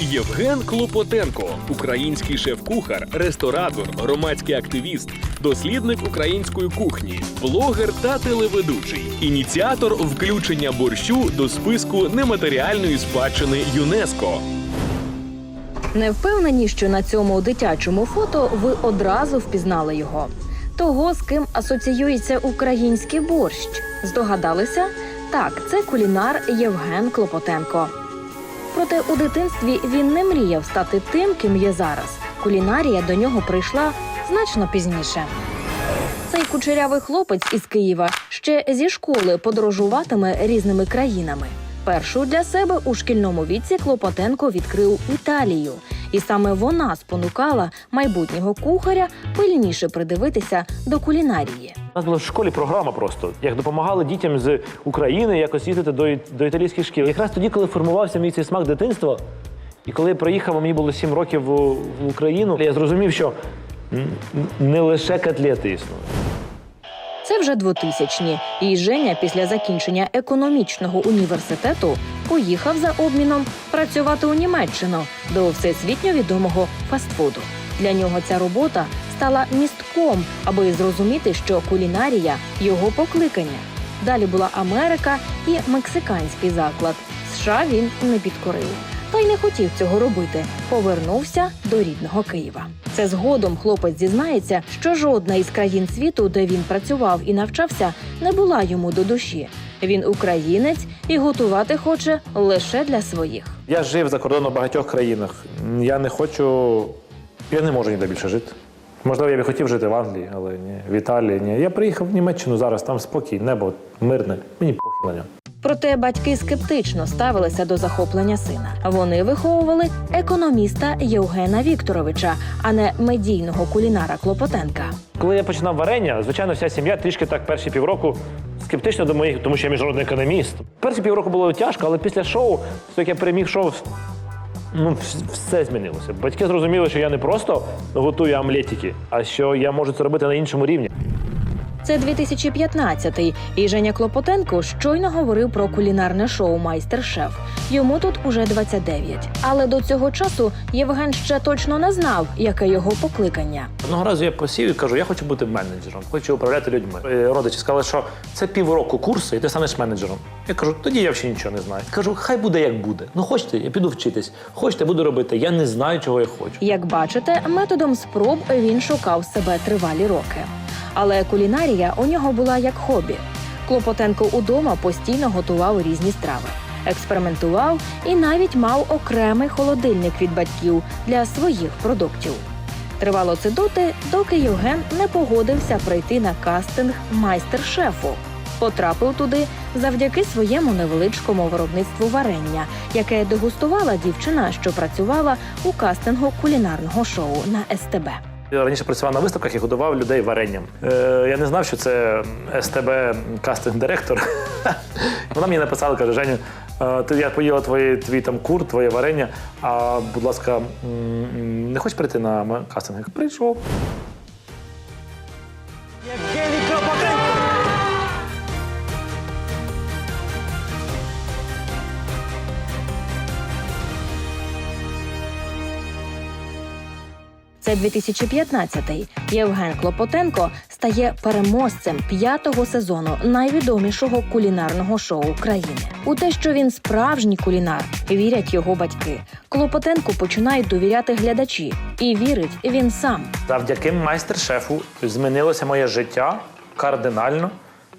Євген Клопотенко, український шеф-кухар, ресторатор, громадський активіст, дослідник української кухні, блогер та телеведучий, ініціатор включення борщу до списку нематеріальної спадщини ЮНЕСКО. Не впевнені, що на цьому дитячому фото ви одразу впізнали його. Того, з ким асоціюється український борщ. Здогадалися? Так, це кулінар Євген Клопотенко. Проте у дитинстві він не мріяв стати тим, ким є зараз. Кулінарія до нього прийшла значно пізніше. Цей кучерявий хлопець із Києва ще зі школи подорожуватиме різними країнами. Першу для себе у шкільному віці Клопотенко відкрив Італію, і саме вона спонукала майбутнього кухаря пильніше придивитися до кулінарії. У нас була в школі програма просто, як допомагали дітям з України якось їздити до, до італійських шкіл. Якраз тоді, коли формувався мій цей смак дитинства, і коли я приїхав, мені було 7 років в, в Україну, я зрозумів, що не лише котлети існують. Це вже 2000-ні, і Женя після закінчення економічного університету поїхав за обміном працювати у Німеччину до всесвітньо відомого фастфуду. Для нього ця робота стала містком, аби зрозуміти, що кулінарія його покликання. Далі була Америка і мексиканський заклад. США він не підкорив. Та й не хотів цього робити. Повернувся до рідного Києва. Це згодом хлопець зізнається, що жодна із країн світу, де він працював і навчався, не була йому до душі. Він українець і готувати хоче лише для своїх. Я жив за кордоном в багатьох країнах. Я не хочу. Я не можу ніде більше жити. Можливо, я би хотів жити в Англії, але ні. В Італії ні. Я приїхав в Німеччину зараз, там спокій, небо мирне. Мені похід на нього. Проте батьки скептично ставилися до захоплення сина. Вони виховували економіста Євгена Вікторовича, а не медійного кулінара Клопотенка. Коли я починав варення, звичайно, вся сім'я трішки так перші півроку скептично до моїх, тому що я міжнародний економіст. Перші півроку було тяжко, але після шоу, як я переміг шоу, ну все змінилося. Батьки зрозуміли, що я не просто готую омлетики, а що я можу це робити на іншому рівні. Це 2015-й, і Женя Клопотенко щойно говорив про кулінарне шоу Майстер-шеф. Йому тут уже 29. Але до цього часу Євген ще точно не знав, яке його покликання. Одного разу я просів і кажу, я хочу бути менеджером, хочу управляти людьми. Родичі сказали, що це півроку курсу, і ти станеш менеджером. Я кажу, тоді я взагалі нічого не знаю. Кажу, хай буде як буде. Ну хочете, я піду вчитись. Хочете, буду робити. Я не знаю, чого я хочу. Як бачите, методом спроб він шукав себе тривалі роки. Але кулінарія у нього була як хобі. Клопотенко удома постійно готував різні страви, експериментував і навіть мав окремий холодильник від батьків для своїх продуктів. Тривало це доти, доки Євген не погодився прийти на кастинг майстер-шефу. Потрапив туди завдяки своєму невеличкому виробництву варення, яке дегустувала дівчина, що працювала у кастингу кулінарного шоу на СТБ. Я раніше працював на виставках і годував людей варенням. Е, я не знав, що це СТБ кастинг-директор. Вона мені написала, каже, Женю, е, ти я поїла твої, твій там кур, твоє варення. А будь ласка, не хочеш прийти на кастинг? Прийшов. Це 2015-й. Євген Клопотенко стає переможцем п'ятого сезону найвідомішого кулінарного шоу країни. У те, що він справжній кулінар, вірять його батьки. Клопотенку починають довіряти глядачі, і вірить він сам. Завдяки майстер-шефу змінилося моє життя кардинально,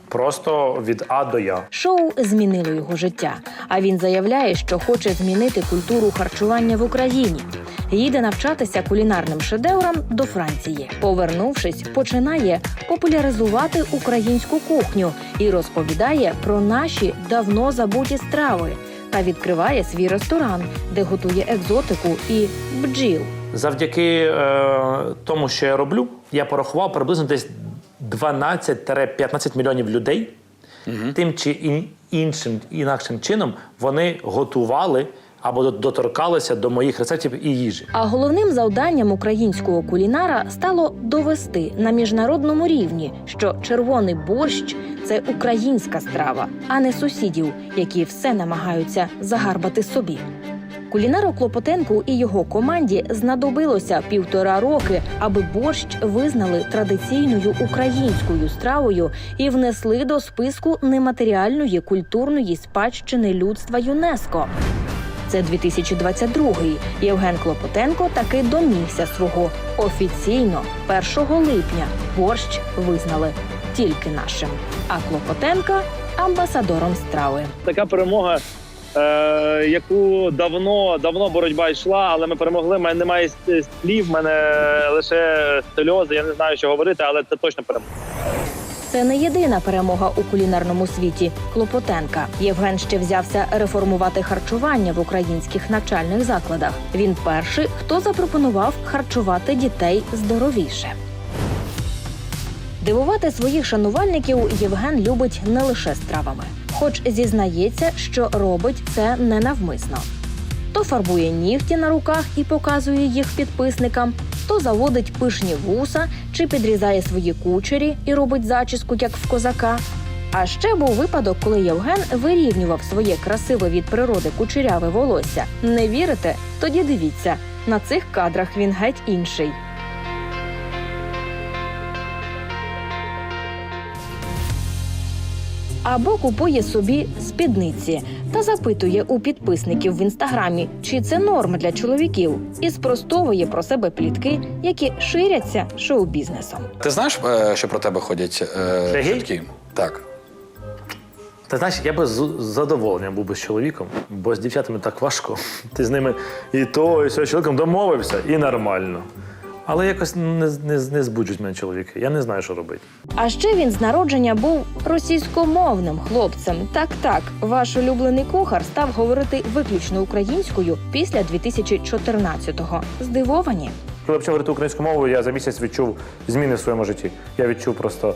просто від А до Я. Шоу змінило його життя. А він заявляє, що хоче змінити культуру харчування в Україні. Їде навчатися кулінарним шедеврам до Франції. Повернувшись, починає популяризувати українську кухню і розповідає про наші давно забуті страви. Та відкриває свій ресторан, де готує екзотику і бджіл. Завдяки е, тому, що я роблю, я порахував приблизно десь 12-15 мільйонів людей тим чи іншим інакшим чином вони готували або до- доторкалися до моїх рецептів і їжі. А головним завданням українського кулінара стало довести на міжнародному рівні, що червоний борщ це українська страва, а не сусідів, які все намагаються загарбати собі. Кулінару Клопотенку і його команді знадобилося півтора роки, аби борщ визнали традиційною українською стравою і внесли до списку нематеріальної культурної спадщини людства ЮНЕСКО. Це 2022-й. Євген Клопотенко таки домігся свого офіційно 1 липня. Борщ визнали тільки нашим. А Клопотенка амбасадором страви. така перемога, е, яку давно давно боротьба йшла, але ми перемогли. У мене немає слів, в мене лише сльози. Я не знаю, що говорити, але це точно перемога. Це не єдина перемога у кулінарному світі Клопотенка. Євген ще взявся реформувати харчування в українських навчальних закладах. Він перший, хто запропонував харчувати дітей здоровіше. Дивувати своїх шанувальників Євген любить не лише стравами, хоч зізнається, що робить це ненавмисно. То фарбує нігті на руках і показує їх підписникам, то заводить пишні вуса чи підрізає свої кучері і робить зачіску, як в козака. А ще був випадок, коли Євген вирівнював своє красиве від природи кучеряве волосся. Не вірите? Тоді дивіться на цих кадрах він геть інший. Або купує собі спідниці та запитує у підписників в інстаграмі, чи це норма для чоловіків, і спростовує про себе плітки, які ширяться шоу-бізнесом. Ти знаєш, е, що про тебе ходять е, чутки? Так. Ти знаєш, я би з з задоволенням був би з чоловіком, бо з дівчатами так важко. Ти з ними і то, і з чоловіком домовився, і нормально. Але якось не, не, не збуджують мене чоловіки. Я не знаю, що робити. А ще він з народження був російськомовним хлопцем. Так, так, ваш улюблений кухар став говорити виключно українською після 2014-го. Здивовані. Коли я почав говорити українською мовою, я за місяць відчув зміни в своєму житті. Я відчув просто,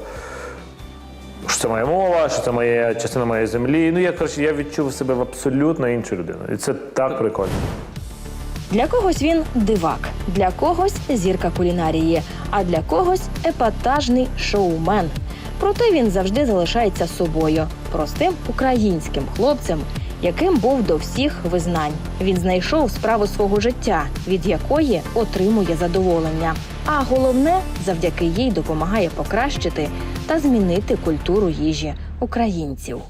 що це моя мова, що це моя частина моєї землі. Ну, я коротше, я відчув себе в абсолютно іншу людину. І це так прикольно. Для когось він дивак, для когось зірка кулінарії, а для когось епатажний шоумен. Проте він завжди залишається собою, простим українським хлопцем, яким був до всіх визнань. Він знайшов справу свого життя, від якої отримує задоволення. А головне, завдяки їй допомагає покращити та змінити культуру їжі українців.